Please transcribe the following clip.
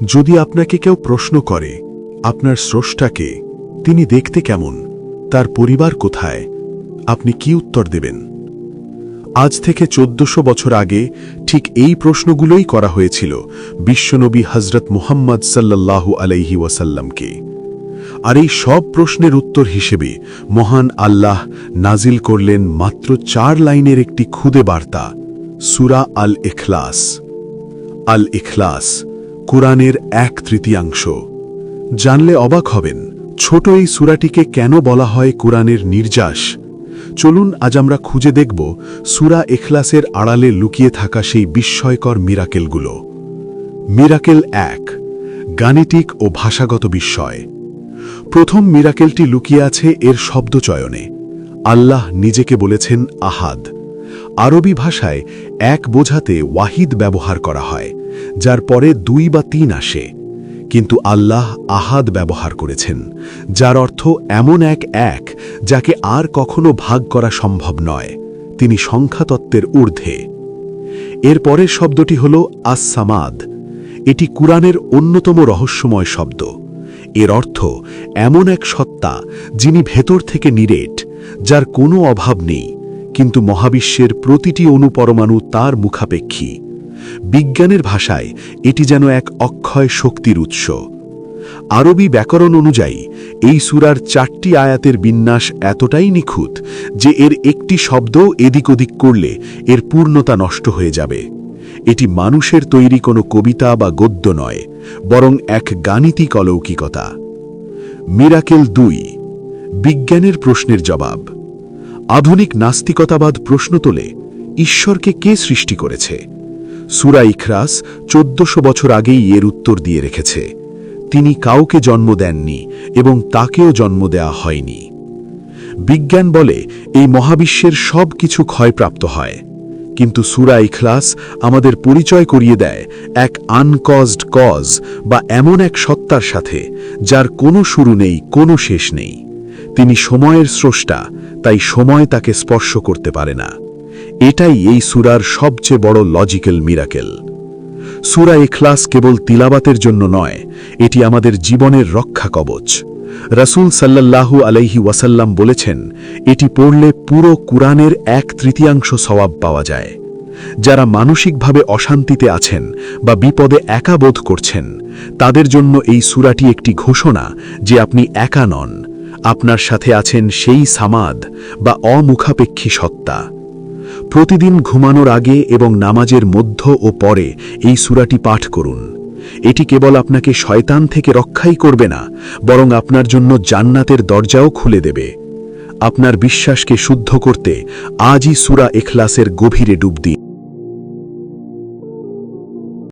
যদি আপনাকে কেউ প্রশ্ন করে, আপনার স্রষ্টাকে, তিনি দেখতে কেমন, তার পরিবার কোথায়, আপনি কি উত্তর দেবেন? আজ থেকে চোদ্দশো বছর আগে ঠিক এই প্রশ্নগুলোই করা হয়েছিল বিশ্বনবী হজরত মুহাম্মদ সাল্লাল্লাহু আলাইহি ওয়াসাল্লামকে। আর এই সব প্রশ্নের উত্তর হিসেবে মহান আল্লাহ নাজিল করলেন মাত্র চার লাইনের একটি খুদে বার্তা, সুরা আল ইখলাস আল ইখলাস কোরআনের এক তৃতীয়াংশ। জানলে অবাক হবেন, ছোট এই সুরাটিকে কেন বলা হয় কোরআনের নির্যাস? চলুন আজ আমরা খুঁজে দেখব সুরা এখলাসের আড়ালে লুকিয়ে থাকা সেই বিস্ময়কর মিরাকেলগুলো। মিরাকেল এক, গাণিতিক ও ভাষাগত বিস্ময়। প্রথম মিরাকেলটি লুকিয়ে আছে এর শব্দচয়নে। আল্লাহ নিজেকে বলেছেন আহাদ। আরবি ভাষায় এক বোঝাতে ওয়াহিদ ব্যবহার করা হয়। যার পরে দুই বা তিন আসে। কিন্তু আল্লাহ আহাদ ব্যবহার করেছেন, যার অর্থ এমন এক এক, যাকে আর কখনো ভাগ করা সম্ভব নয়। তিনি সংখ্যাতত্ত্বের ঊর্ধ্বে। এর পরের শব্দটি হল আসসামাদ। এটি কুরআনের অন্যতম রহস্যময় শব্দ। এর অর্থ এমন এক সত্তা, যিনি ভেতর থেকে নিরেট, যার কোনো অভাব নেই, কিন্তু মহাবিশ্বের প্রতিটি অনুপরমাণু তার মুখাপেক্ষী। বিজ্ঞানের ভাষায় এটি যেন এক অক্ষয় শক্তির উৎস। আরবি ব্যাকরণ অনুযায়ী, এই সুরার চারটি আয়াতের বিন্যাস এতটাই নিখুঁত যে এর একটি শব্দ এদিক ওদিক করলে এর পূর্ণতা নষ্ট হয়ে যাবে। এটি মানুষের তৈরি কোনো কবিতা বা গদ্য নয়, বরং এক গাণিতিক অলৌকিকতা। মিরাকেল দুই, বিজ্ঞানের প্রশ্নের জবাব। আধুনিক নাস্তিকতাবাদ প্রশ্ন তোলে, ঈশ্বরকে কে সৃষ্টি করেছে? সুরা ইখরাস চোদ্দশো বছর আগেই এর উত্তর দিয়ে রেখেছে। তিনি কাউকে জন্ম দেননি এবং তাকেও জন্ম দেয়া হয়নি। বিজ্ঞান বলে এই মহাবিশ্বের সব কিছু ক্ষয়প্রাপ্ত হয়। কিন্তু সুরা ইখলাস আমাদের পরিচয় করিয়ে দেয় এক আনকজড কজ বা এমন এক সত্তার সাথে, যার কোনো শুরু নেই, কোনো শেষ নেই। তিনি সময়ের স্রষ্টা, তাই সময় তাকে স্পর্শ করতে পারে না। এটাই এই সুরার সবচেয়ে বড় লজিক্যাল মিরাকেল সুরা এখলাস কেবল তিলাবাতের জন্য নয়, এটি আমাদের জীবনের রক্ষা কবচ। রাসূল সাল্লাল্লাহু আলাইহি ওয়াসাল্লাম বলেছেন, এটি পড়লে পুরো কুরআনের এক তৃতীয়াংশ সওয়াব পাওয়া যায়। যারা মানসিকভাবে অশান্তিতে আছেন বা বিপদে একা বোধ করছেন, তাদের জন্য এই সুরাটি একটি ঘোষণা যে আপনি একা নন। আপনার সাথে আছেন সেই সামাদ বা অমুখাপেক্ষী সত্তা। প্রতিদিন ঘুমানোর আগে এবং নামাজের মধ্য ও পরে এই সুরাটি পাঠ করুন। এটি কেবল আপনাকে শয়তান থেকে রক্ষাই করবে না, বরং আপনার জন্য জান্নাতের দরজাও খুলে দেবে। আপনার বিশ্বাসকে শুদ্ধ করতে আজই সুরা এখলাসের গভীরে ডুব দিন।